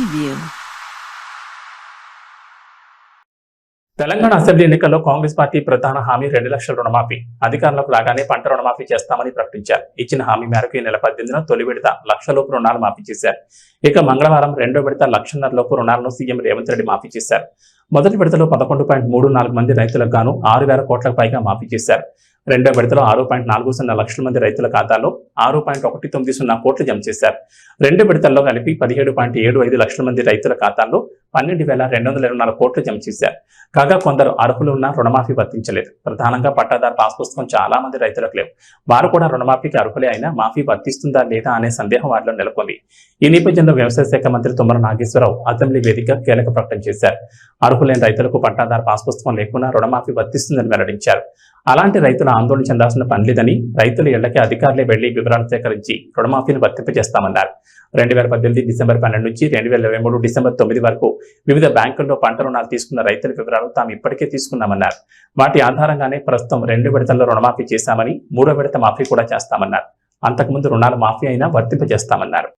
preview. Telangana assembly ఎన్నికల్లో Congress party ప్రధాన హామీ రెండు లక్షల రుణమాఫీ. అధికారులకు లాగానే పంట రుణమాఫీ చేస్తామని ప్రకటించారు. ఇచ్చిన హామీ మేరకు ఈ నెల పద్దెనిమిదిన తొలి విడత లక్షలోపు రుణాలు మాఫీ చేశారు. ఇక మంగళవారం రెండో విడత లక్షన్నర లోపు రుణాలను సీఎం రేవంత్ రెడ్డి మాఫీ చేశారు. మొదటి విడతలో పదకొండు పాయింట్ మూడు నాలుగు మంది రైతులకు గాను ఆరు వేల కోట్లకు పైగా మాఫీ చేశారు. రెండో విడతలో ఆరు పాయింట్ నాలుగు సున్నా లక్షల మంది రైతుల ఖాతాలో ఆరు పాయింట్ ఒకటి తొమ్మిది సున్నా కోట్లు జమ చేశారు. రెండు విడతల్లో కలిపి పదిహేడు పాయింట్ ఏడు ఐదు లక్షల మంది రైతుల ఖాతాల్లో పన్నెండు వేల రెండు వందల ఇరవై నాలుగు కోట్లు జమ చేశారు. కాగా కొందరు అర్హులు ఉన్న రుణమాఫీ వర్తించలేదు. ప్రధానంగా పట్టాదారు పాస్ పుస్తకం చాలా మంది రైతులకు లేవు. వారు కూడా రుణమాఫీకి అర్హులే అయినా మాఫీ వర్తిస్తుందా లేదా అనే సందేహం వారిలో నెలకొంది. ఈ నేపథ్యంలో వ్యవసాయ శాఖ మంత్రి తుమ్మర నాగేశ్వరరావు అసెంబ్లీ వేదిక కీలక ప్రకటన చేశారు. అర్హులైన రైతులకు పట్టాదారు పాస్ పుస్తకం లేకుండా రుణమాఫీ వర్తిస్తుందని వెల్లడించారు. అలాంటి రైతులు ఆందోళన చెందాల్సిన పని లేదని రైతుల ఇళ్ళకి అధికారులే వెళ్ళి వివరాలు సేకరించి రుణమాఫీని వర్తింపజేస్తామన్నారు రెండు వేల పద్దెనిమిది డిసెంబర్ పన్నెండు నుంచి రెండు వేల ఇరవై మూడు డిసెంబర్ తొమ్మిది వరకు వివిధ బ్యాంకుల్లో పంట రుణాలు తీసుకున్న రైతుల వివరాలు తాము ఇప్పటికే తీసుకున్నామన్నారు. వాటి ఆధారంగానే ప్రస్తుతం రెండు విడతల్లో రుణమాఫీ చేశామని మూడో విడత మాఫీ కూడా చేస్తామన్నారు. అంతకుముందు రుణాలు మాఫీ అయినా వర్తింపజేస్తామన్నారు